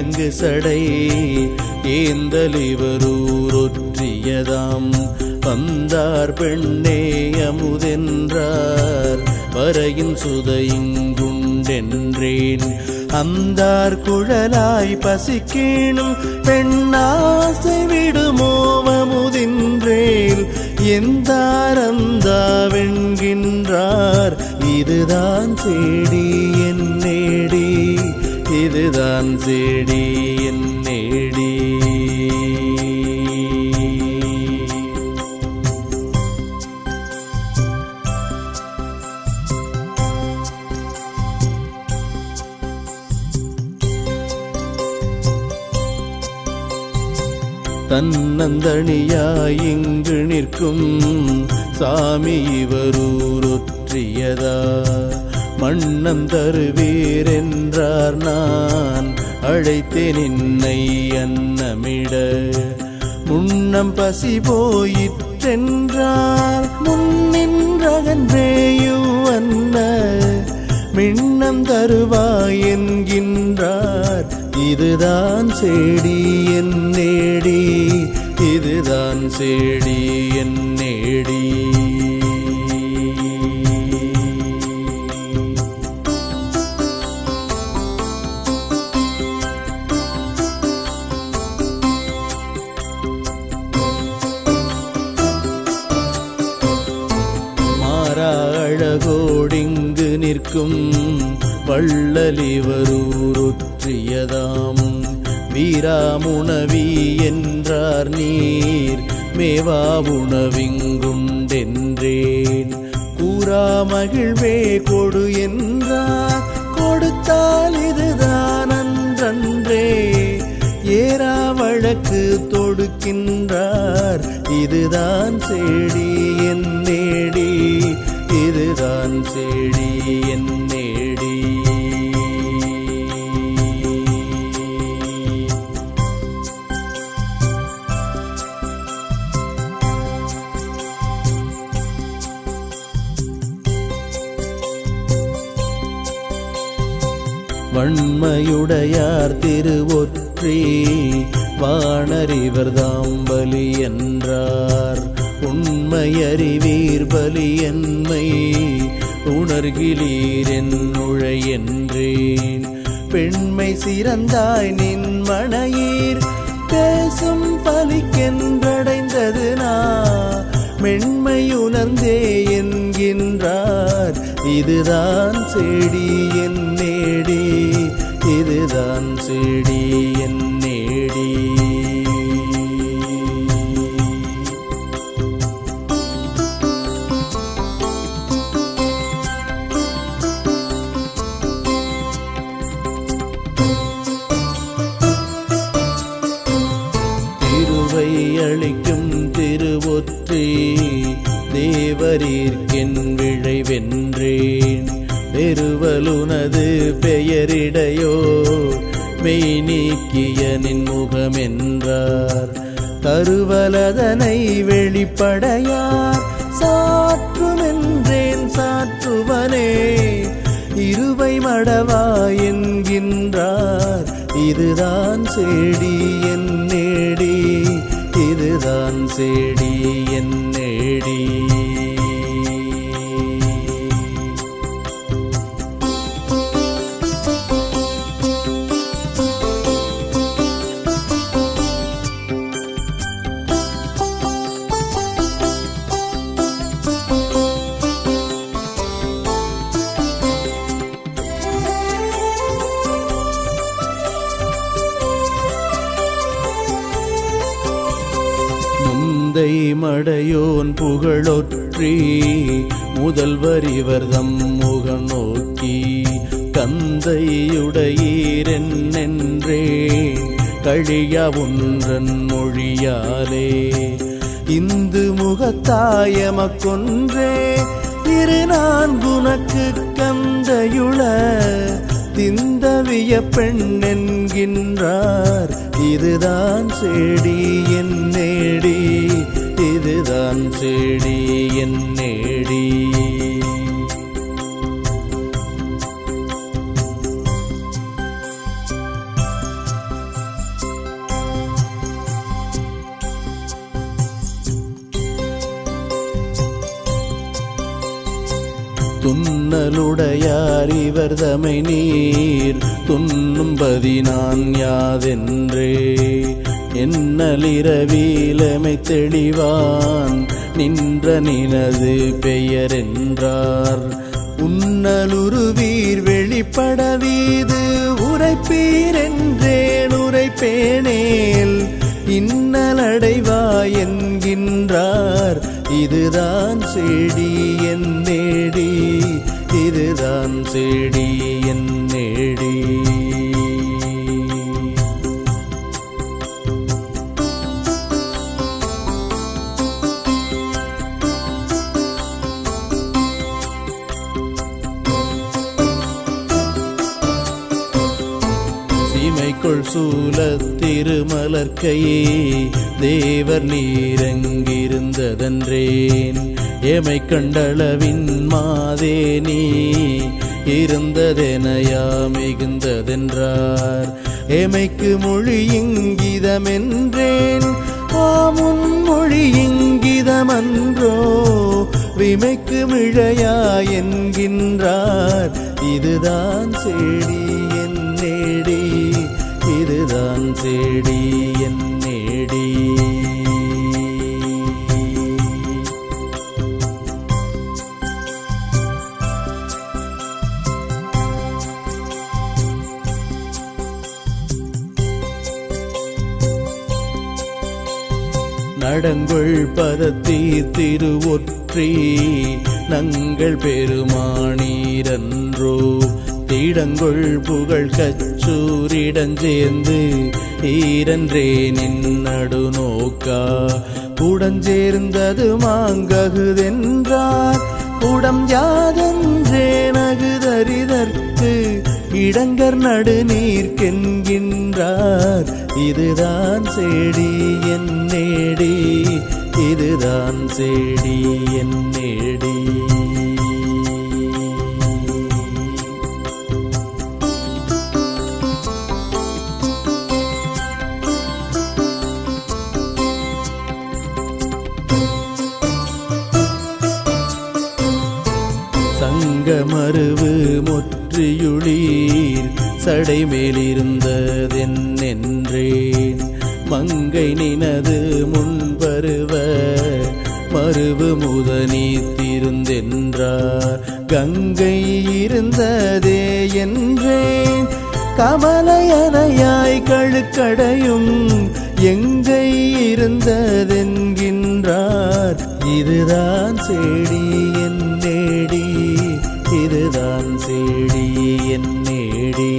இலங்கு சடை. ஏந்தலிவரூரொற்றியதாம். வந்தார் பெண்ணே அமுதென்றார். வரையின் சுதையுங்குண்டென்றேன். அந்தார் குழலாய் பசிக்கேணும் பெண்ணாசை விடுமோ அமுதின்றேன் எந்தார் அந்தாவென்கின்றார் இதுதான் தேடி என் நேடி. இதுதான் தேடி என் நேடி. தன்னந்தனியாய் இங்கு நிற்கும் சாமி இவரூரொற்றியதா மன்னம் தருவீரென்றார் நான். அழைத்தேன் என்னை அன்னமிட. முன்னம் பசி போயிற்றென்றார். முன்னின்றகன்றேயு அன்ன மின்னம் தருவாய் என்கின்றார். இதுதான் செடி என் நேடி. இதுதான் செடி என் நேடி. வள்ளலிவரூருற்றியதாம். வீராமுணவி என்றார் நீர் மேவா உணவிங்குண்டென்றேன் கூறா மகிழ்வே கொடு என்றார் கொடுத்தால் இதுதான் அன்றன்றே ஏறா வழக்கு தொடுக்கின்றார் இதுதான் செடி என் நேடி இதுதான் செடி என் வண்மையுடையார் திருவொற்றி. வாணறிவர் பலி என்றார். உண்மையறிவீர் பலி என்மை உணர்கிலீர் என்னுழை என்றேன். பெண்மை சிறந்தாய் நின் மனையீர். பேசும் பலிக்கென்றடைந்தது நான் மென்மை உணர்ந்தே என்கின்றார். இதுதான் செடி என் தான் செடி என் நேடி. பெருவலுனது பெயரிடையோ மெய் நீக்கிய நின் முகமென்றார் கருவலதனை வெளிப்படையார் சாற்றுமென்றேன் சாற்றுவனே இருவை மடவா என்கின்றார். இதுதான் செடி என் நேடி இதுதான் செடி என் நேடி. முந்தை மடையோன் புகழொற்றி முதல்வர் இவர்தம் முக நோக்கி கந்தையுடையீரென்னென்றே கழியா ஒன்றன் மொழியாலே இந்து முகத்தாயமக்கொன்றே இரு நான் குனக்கு கந்தையுள திந்தவிய பெண் என்கின்றார் இதுதான் செடி என் நேடி. நான் செடி என் நேடி. துன்னலுடையார் தமை நீர் துன்னும்பதி நான் யாதென்றே. என்னலிரவிலமை தெளிவான். நின்ற நினது பெயர் என்றார் உன்னலுருவீர் வெளிப்பட வீது உரைப்பீர் என்றேன் உரைப்பேனேல். இன்னலடைவாய் என்கின்றார். இதுதான் செடி என் நேடி. இதுதான் செடி என் நேடி. கொள் சூல திருமலர்க்கையே தேவர் நீரங்கிருந்ததன்றேன். ஏமை கண்டளவின் மாதே நீ இருந்ததெனையா மிகுந்ததென்றார். ஏமைக்கு மொழி இங்கிதமென்றேன் ஆமுன் மொழி இங்கிதமன்றோ விமைக்கு மிழையா என்கின்றார். இதுதான் செடி இதுதான் செடி என் நேடி. நடங்கொள் பதத்தி திருவொற்றி நங்கள் பெருமானீரன்றோ இடங்கொள் புகழ் கச்சூரிடஞ்சேர்ந்து ஈரன்றே நின்னடு நோக்கா கூடஞ்சேர்ந்தது மாங்ககுதென்றார். கூடம் யாதென்றே நகுதறிதற்கு இடங்கர் நடுநீர்க்கென்கின்றார். இதுதான் செடி என் நேடி. இதுதான் செடி என் நேடி. சங்கமருவு முற்றியுளீர். சடைமேலிருந்ததென்னென்றேன் மங்கை நினது முன்பருவ மருவு முதனித்திருந்தென்றார் கங்கை இருந்ததே என்றேன். கமலையனையாய் கழுக்கடையும் எங்கை இருந்ததென்கின்றார். இதுதான் செடி என் இதுதான் செடி என் நேடி